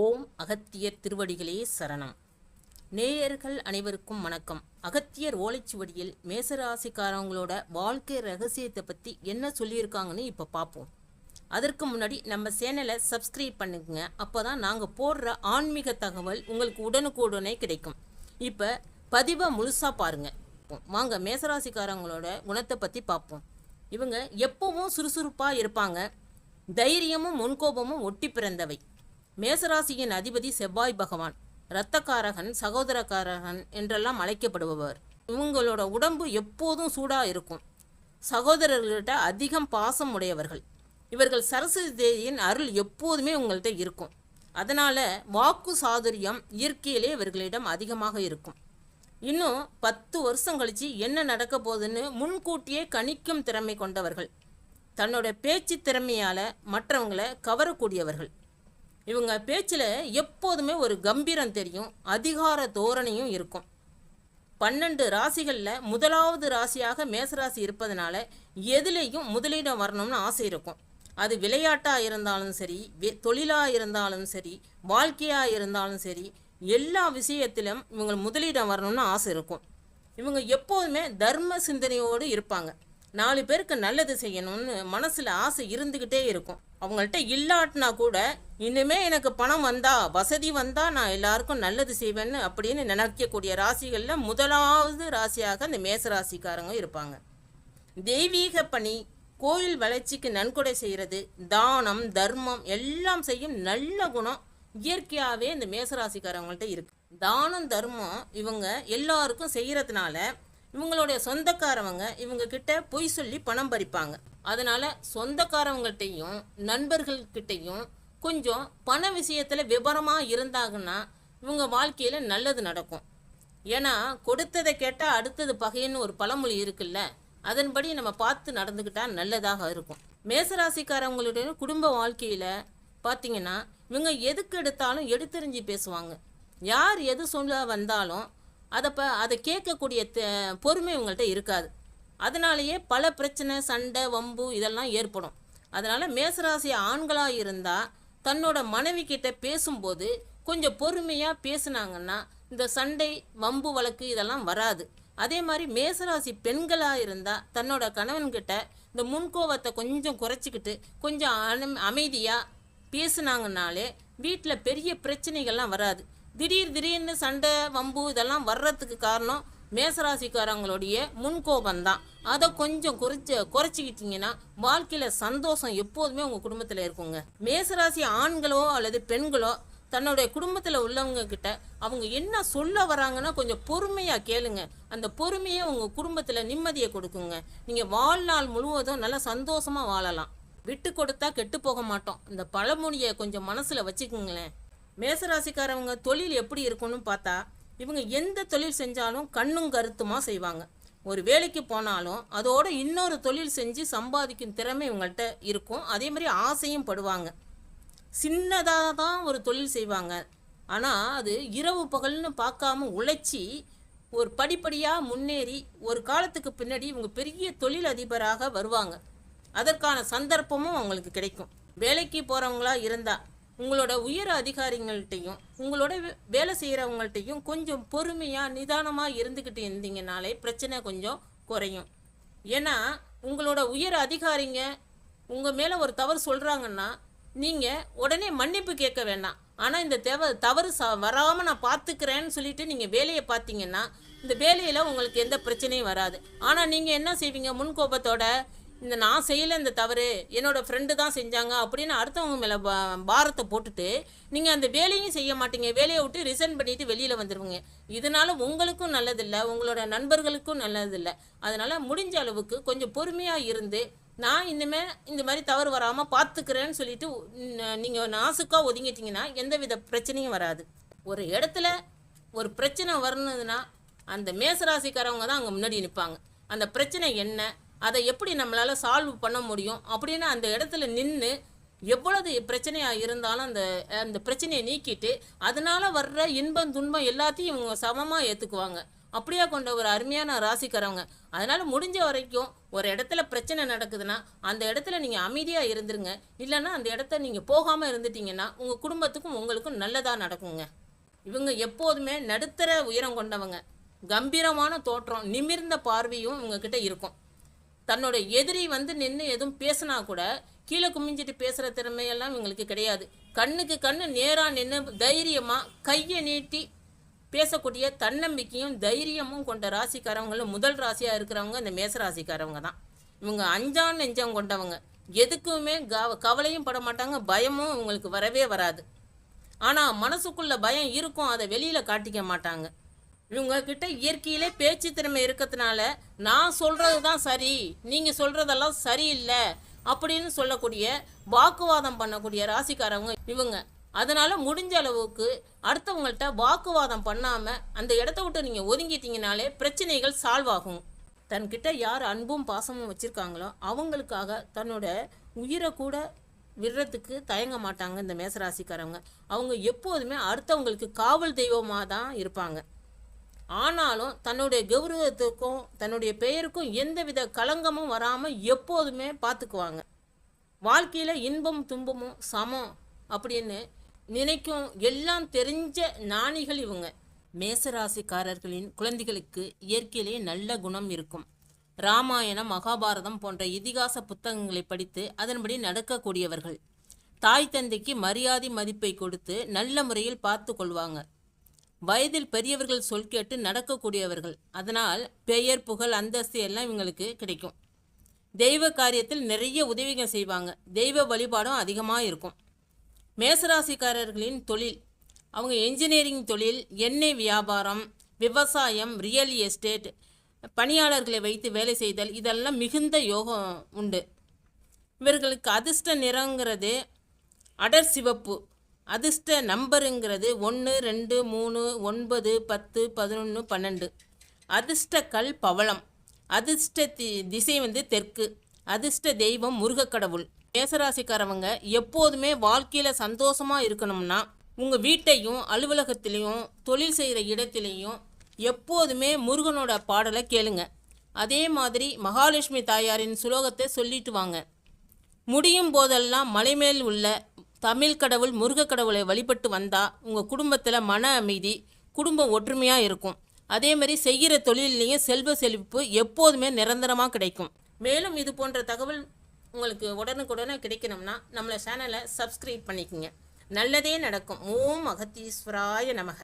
ஓம் அகத்தியர் திருவடிகளே சரணம். நேயர்கள் அனைவருக்கும் வணக்கம். அகத்தியர் ஓலைச்சுவடியில் மேசராசிக்காரவங்களோட வாழ்க்கை ரகசியத்தை பற்றி என்ன சொல்லியிருக்காங்கன்னு இப்போ பார்ப்போம் அதற்கு முன்னாடி நம்ம சேனலை சப்ஸ்கிரைப் பண்ணுங்க. அப்போ தான் நாங்கள் போடுற ஆன்மீக தகவல் உங்களுக்கு உடனுக்குடனே கிடைக்கும். இப்போ பதிவை முழுசாக பாருங்க. வாங்க மேசராசிக்காரங்களோட குணத்தை பற்றி பார்ப்போம் இவங்க எப்பவும் சுறுசுறுப்பாக இருப்பாங்க. தைரியமும் முன்கோபமும் ஒட்டி பிறந்தவை. மேசராசியின் அதிபதி செவ்வாய் பகவான் இரத்தக்காரகன் சகோதரக்காரகன் என்றெல்லாம் அழைக்கப்படுபவர். இவங்களோட உடம்பு எப்போதும் சூடாக இருக்கும். சகோதரர்கள்ட்ட அதிகம் பாசம் உடையவர்கள். இவர்கள் சரஸ்வதி தேவியின் அருள் எப்போதுமே உங்கள்கிட்ட இருக்கும். அதனால் வாக்கு சாதுரியம் இயற்கையிலே இவர்களிடம் அதிகமாக இருக்கும். இன்னும் பத்து வருஷம் கழித்து என்ன நடக்க போகுதுன்னு முன்கூட்டியே கணிக்கும் திறமை கொண்டவர்கள். தன்னோட பேச்சு திறமையால் மற்றவங்களை கவரக்கூடியவர்கள். இவங்க பேச்சில் எப்போதுமே ஒரு கம்பீரம் தெரியும் அதிகார தோரணையும் இருக்கும். பன்னெண்டு ராசிகளில் முதலாவது ராசியாக மேசராசி இருப்பதனால எதுலேயும் முதலீடம் வரணும்னு ஆசை இருக்கும். அது விளையாட்டாக இருந்தாலும் சரி வே தொழிலாக இருந்தாலும் சரி வாழ்க்கையாக இருந்தாலும் சரி எல்லா விஷயத்திலும் இவங்க முதலீடம் வரணும்னு ஆசை இருக்கும். இவங்க எப்போதுமே தர்ம சிந்தனையோடு இருப்பாங்க. நாலு பேருக்கு நல்லது செய்யணும்னு மனசில் ஆசை இருந்துக்கிட்டே இருக்கும். அவங்கள்ட்ட இல்லாட்டினா கூட இனிமே எனக்கு பணம் வந்தா வசதி வந்தா நான் எல்லாருக்கும் நல்லது செய்வேன்னு அப்படின்னு நினைக்கக்கூடிய ராசிகளில் முதலாவது ராசியாக இந்த மேச ராசிக்காரங்க இருப்பாங்க. தெய்வீக பணி கோயில் வளர்ச்சிக்கு நன்கொடை செய்கிறது தானம் தர்மம் எல்லாம் செய்யும் நல்ல குணம் இயற்கையாகவே இந்த மேசராசிக்காரவங்கள்ட்ட இருக்கு. தானம் தர்மம் இவங்க எல்லாருக்கும் செய்கிறதுனால இவங்களுடைய சொந்தக்காரவங்க இவங்க கிட்ட பொய் சொல்லி பணம் பறிப்பாங்க. அதனால சொந்தக்காரவங்கள்ட்டையும் நண்பர்கள்கிட்டையும் கொஞ்சம் பண விஷயத்தில் விவரமாக இருந்தாங்கன்னா இவங்க வாழ்க்கையில் நல்லது நடக்கும். ஏன்னா கொடுத்ததை கேட்டால் அடுத்தது பகைன்னு ஒரு பழமொழி இருக்குல்ல அதன்படி நம்ம பார்த்து நடந்துக்கிட்டால் நல்லதாக இருக்கும். மேசராசிக்காரவங்களுடைய குடும்ப வாழ்க்கையில் பார்த்தீங்கன்னா இவங்க எதுக்கு எடுத்தாலும் எடுத்தெறிஞ்சு பேசுவாங்க. யார் எது சொல்ல வந்தாலும் அதை ப அதை கேட்கக்கூடிய த- பொறுமை இவங்கள்ட்ட இருக்காது. அதனாலேயே பல பிரச்சனை சண்டை வம்பு இதெல்லாம் ஏற்படும். அதனால் மேசராசி ஆண்களாக இருந்தால் தன்னோட மனைவி கிட்ட பேசும்போது கொஞ்சம் பொறுமையாக பேசுனாங்கன்னா இந்த சண்டை வம்பு வழக்கு இதெல்லாம் வராது. அதே மாதிரி மேசராசி பெண்களாக இருந்தால் தன்னோட கணவன்கிட்ட இந்த முன்கோவத்தை கொஞ்சம் குறைச்சிக்கிட்டு கொஞ்சம் அமைதியாக பேசுனாங்கனாலே வீட்டில் பெரிய பிரச்சனைகள்லாம் வராது. திடீர் திடீர்னு சண்டை வம்பு இதெல்லாம் வர்றதுக்கு காரணம் மேசராசிக்காரங்களுடைய முன்கோபம் தான் அதை கொஞ்சம் குறைச்ச குறைச்சிக்கிட்டிங்கன்னா வாழ்க்கையில் சந்தோஷம் எப்போதுமே உங்கள் குடும்பத்தில் இருக்குங்க. மேசராசி ஆண்களோ அல்லது பெண்களோ தன்னுடைய குடும்பத்தில் உள்ளவங்க கிட்ட அவங்க என்ன சொல்ல வராங்கன்னா கொஞ்சம் பொறுமையாக கேளுங்க. அந்த பொறுமையை உங்கள் குடும்பத்தில் நிம்மதியை கொடுக்குங்க. நீங்கள் வாழ்நாள் முழுவதும் நல்லா சந்தோஷமாக வாழலாம். விட்டு கொடுத்தா கெட்டு போக மாட்டோம். இந்த பழமொழியை கொஞ்சம் மனசில் வச்சுக்குங்களேன். மேசராசிக்காரவங்க தொழில் எப்படி இருக்கும்னு பார்த்தா இவங்க எந்த தொழில் செஞ்சாலும் கண்ணும் கருத்துமாக செய்வாங்க. ஒரு வேலைக்கு போனாலும் அதோட இன்னொரு தொழில் செஞ்சு சம்பாதிக்கும் திறமை இவங்கள்ட்ட இருக்கும். அதே மாதிரி ஆசையும் படுவாங்க. சின்னதாக தான் ஒரு தொழில் செய்வாங்க. ஆனால் அது இரவு பகல்னு பார்க்காம உழைச்சி ஒரு படிப்படியாக முன்னேறி ஒரு காலத்துக்கு பின்னாடி இவங்க பெரிய தொழில் அதிபராக வருவாங்க. அதற்கான சந்தர்ப்பமும் அவங்களுக்கு கிடைக்கும். வேலைக்கு போகிறவங்களா இருந்தால் உங்களோட உயர் அதிகாரிகள்கிட்டையும் உங்களோட வே- வேலை செய்கிறவங்கள்ட்டையும் கொஞ்சம் பொறுமையாக நிதானமாக இருந்துக்கிட்டு இருந்தீங்கனாலே பிரச்சனை கொஞ்சம் குறையும். ஏன்னா உங்களோட உயர் அதிகாரிங்க உங்கள் மேலே ஒரு தவறு சொல்கிறாங்கன்னா நீங்கள் உடனே மன்னிப்பு கேட்க வேண்டாம் ஆனால் இந்த தேவ தவறு ச வராமல் நான் பார்த்துக்கிறேன்னு சொல்லிட்டு நீங்கள் வேலையை பார்த்தீங்கன்னா இந்த வேலையில் உங்களுக்கு எந்த பிரச்சனையும் வராது. ஆனால் நீங்கள் என்ன செய்வீங்க? முன்கோபத்தோட இந்த நான் செய்யலை இந்த தவறு என்னோடய ஃப்ரெண்டு தான் செஞ்சாங்க அப்படின்னு அடுத்தவங்க மேலே பா பாரத்தை போட்டுட்டு நீங்கள் அந்த வேலையும் செய்ய மாட்டீங்க. வேலையை விட்டு ரிசைன் பண்ணிவிட்டு வெளியில் வந்துடுவீங்க இதனால் உங்களுக்கும் நல்லதில்லை உங்களோட நண்பர்களுக்கும் நல்லதில்லை. அதனால் முடிஞ்ச அளவுக்கு கொஞ்சம் பொறுமையாக இருந்து நான் இனிமேல் இந்த மாதிரி தவறு வராமல் பார்த்துக்கிறேன்னு சொல்லிட்டு நீங்கள் நாசுக்காக ஒதுங்கிட்டிங்கன்னா எந்தவித பிரச்சனையும் வராது. ஒரு இடத்துல ஒரு பிரச்சனை வரணுதுன்னா அந்த மேசராசிக்காரவங்க தான் அங்கே முன்னாடி நிற்பாங்க அந்த பிரச்சனை என்ன? அதை எப்படி நம்மளால் சால்வ் பண்ண முடியும்? அப்படின்னு அந்த இடத்துல நின்று எவ்வளவு பிரச்சனையாக இருந்தாலும் அந்த அந்த பிரச்சனையை நீக்கிட்டு அதனால் வர்ற இன்பம் துன்பம் எல்லாத்தையும் இவங்க சமமாக ஏற்றுக்குவாங்க அப்படியே கொண்ட ஒரு அருமையான ராசிக்காரவங்க. அதனால் முடிஞ்ச வரைக்கும் ஒரு இடத்துல பிரச்சனை நடக்குதுன்னா அந்த இடத்துல நீங்கள் அமைதியாக இருந்துருங்க. இல்லைன்னா அந்த இடத்த நீங்கள் போகாமல் இருந்துட்டீங்கன்னா உங்கள் குடும்பத்துக்கும் உங்களுக்கும் நல்லதாக நடக்குங்க. இவங்க எப்போதுமே நடுத்தர உயரம் கொண்டவங்க. கம்பீரமான தோற்றம் நிமிர்ந்த பார்வையும் இவங்கக்கிட்ட இருக்கும். தன்னோட எதிரி வந்து நின்று எதுவும் பேசினா கூட கீழே குமிஞ்சிட்டு பேசுகிற திறமையெல்லாம் இவங்களுக்கு கிடையாது. கண்ணுக்கு கண்ணு நேராக நின்று தைரியமாக கையை நீட்டி பேசக்கூடிய தன்னம்பிக்கையும் தைரியமும் கொண்ட ராசிக்காரவங்களும் முதல் ராசியாக இருக்கிறவங்க இந்த மேச ராசிக்காரவங்க தான். இவங்க அஞ்சான் நெஞ்சம் கொண்டவங்க. எதுக்குமே கவ கவலையும் பட மாட்டாங்க பயமும் இவங்களுக்கு வரவே வராது. ஆனால் மனசுக்குள்ளே பயம் இருக்கும் அதை வெளியில் காட்டிக்க மாட்டாங்க. இவங்கக்கிட்ட இயற்கையிலே பேச்சு திறமை இருக்கிறதுனால நான் சொல்கிறது தான் சரி நீங்கள் சொல்கிறதெல்லாம் சரியில்லை அப்படின்னு சொல்லக்கூடிய வாக்குவாதம் பண்ணக்கூடிய ராசிக்காரவங்க இவங்க. அதனால் முடிஞ்ச அளவுக்கு அடுத்தவங்கள்ட்ட வாக்குவாதம் பண்ணாமல் அந்த இடத்த விட்டு நீங்கள் ஒதுங்கிட்டீங்கனாலே பிரச்சனைகள் சால்வ் ஆகும். தன்கிட்ட யார் அன்பும் பாசமும் வச்சுருக்காங்களோ அவங்களுக்காக தன்னோட உயிரை கூட விடுறதுக்கு தயங்க மாட்டாங்க இந்த மேசராசிக்காரவங்க. அவங்க எப்போதுமே அடுத்தவங்களுக்கு காவல் தெய்வமாக தான் இருப்பாங்க. ஆனாலும் தன்னுடைய கௌரவத்துக்கும் தன்னுடைய பெயருக்கும் எந்தவித களங்கமும் வராமல் எப்போதுமே பார்த்துக்குவாங்க வாழ்க்கையில் இன்பம் துன்பமும் சமம் அப்படின்னு நினைக்கும் எல்லாம் தெரிஞ்ச ஞானிகள் இவங்க. மேசராசிக்காரர்களின் குழந்தைகளுக்கு இயற்கையிலேயே நல்ல குணம் இருக்கும். ராமாயணம் மகாபாரதம் போன்ற இதிகாச புத்தகங்களை படித்து அதன்படி நடக்கக்கூடியவர்கள். தாய் தந்தைக்கு மரியாதை மதிப்பை கொடுத்து நல்ல முறையில் பார்த்து கொள்வாங்க. வயதில் பெரியவர்கள் சொல் கேட்டு நடக்கக்கூடியவர்கள். அதனால் பெயர் புகழ் அந்தஸ்து எல்லாம் இவங்களுக்கு கிடைக்கும். தெய்வ காரியத்தில் நிறைய உதவிகள் செய்வாங்க. தெய்வ வழிபாடும் அதிகமாக இருக்கும். மேசராசிக்காரர்களின் தொழில். அவங்க என்ஜினியரிங் தொழில் எண்ணெய் வியாபாரம் விவசாயம் ரியல் எஸ்டேட் பணியாளர்களை வைத்து வேலை செய்தல் இதெல்லாம் மிகுந்த யோகம் உண்டு. இவர்களுக்கு அதிர்ஷ்ட நிறங்கிறது அடர் சிவப்பு. அதிர்ஷ்ட நம்பருங்கிறது ஒன்று ரெண்டு மூணு ஒன்பது பத்து பதினொன்று பன்னெண்டு. அதிர்ஷ்ட கல் பவளம். அதிர்ஷ்ட தி திசை வந்து தெற்கு. அதிர்ஷ்ட தெய்வம் முருகக்கடவுள். மேசராசிக்காரவங்க எப்போதுமே வாழ்க்கையில் சந்தோஷமாக இருக்கணும்னா உங்கள் வீட்டையும் அலுவலகத்திலையும் தொழில் செய்கிற இடத்துலையும் எப்போதுமே முருகனோட பாடலை கேளுங்க. அதே மாதிரி மகாலட்சுமி தாயாரின் சுலோகத்தை சொல்லிட்டு வாங்க. முடியும் போதெல்லாம் மலைமேல் உள்ள தமிழ் கடவுள் முருக கடவுளை வழிபட்டு வந்தால் உங்கள் குடும்பத்தில் மன அமைதி குடும்பம் ஒற்றுமையாக இருக்கும். அதே மாதிரி செய்கிற தொழிலையும் செல்வ செழிப்பு எப்போதுமே நிரந்தரமாக கிடைக்கும். மேலும் இது போன்ற தகவல் உங்களுக்கு உடனுக்குடனே கிடைக்கணும்னா நம்மளை சேனலை சப்ஸ்கிரைப் பண்ணிக்கோங்க. நல்லதே நடக்கும். ஓம் அகத்தீஸ்வராய நமக.